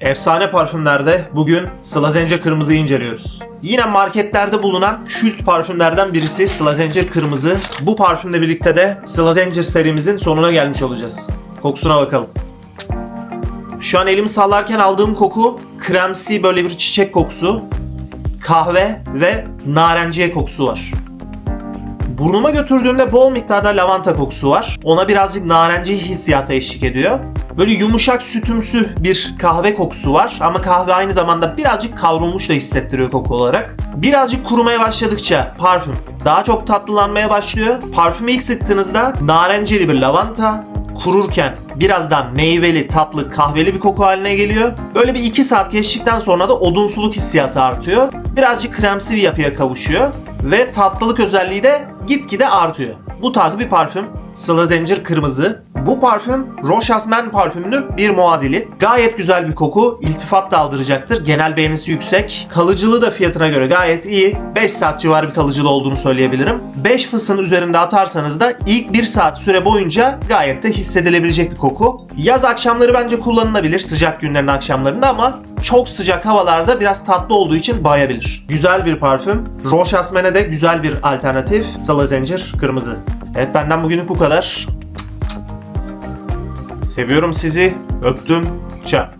Efsane parfümlerde bugün Sıla Zencir Kırmızı'yı inceliyoruz. Yine marketlerde bulunan kült parfümlerden birisi Sıla Zencir Kırmızı. Bu parfümle birlikte de Sıla Zencir serimizin sonuna gelmiş olacağız. Kokusuna bakalım. Şu an elimi sallarken aldığım koku kremsi böyle bir çiçek kokusu. Kahve ve narenciye kokusu var. Burnuma götürdüğümde bol miktarda lavanta kokusu var. Ona birazcık narenci hissiyata eşlik ediyor. Böyle yumuşak sütümsü bir kahve kokusu var ama kahve aynı zamanda birazcık kavrulmuş da hissettiriyor koku olarak. Birazcık kurumaya başladıkça parfüm daha çok tatlılanmaya başlıyor. Parfümü ilk sıktığınızda narencili bir lavanta, kururken biraz daha meyveli, tatlı, kahveli bir koku haline geliyor. Böyle bir 2 saat geçtikten sonra da odunsuluk hissiyatı artıyor. Birazcık kremsi bir yapıya kavuşuyor ve tatlılık özelliği de gitgide artıyor. Bu tarz bir parfüm. Sıla Zencir Kırmızı. Bu parfüm Roche Men parfümünün bir muadili. Gayet güzel bir koku. iltifat da aldıracaktır. Genel beğenisi yüksek. Kalıcılığı da fiyatına göre gayet iyi. 5 saat civarı bir kalıcılığı olduğunu söyleyebilirim. 5 fısın üzerinde atarsanız da ilk 1 saat süre boyunca gayet de hissedilebilecek bir koku. Yaz akşamları bence kullanılabilir sıcak günlerin akşamlarında ama çok sıcak havalarda biraz tatlı olduğu için bayabilir. Güzel bir parfüm. Roche Asmen'e de güzel bir alternatif. Sıla Zencir Kırmızı. Evet benden bugünlük bu kadar. Seviyorum sizi. Öptüm. Ciao.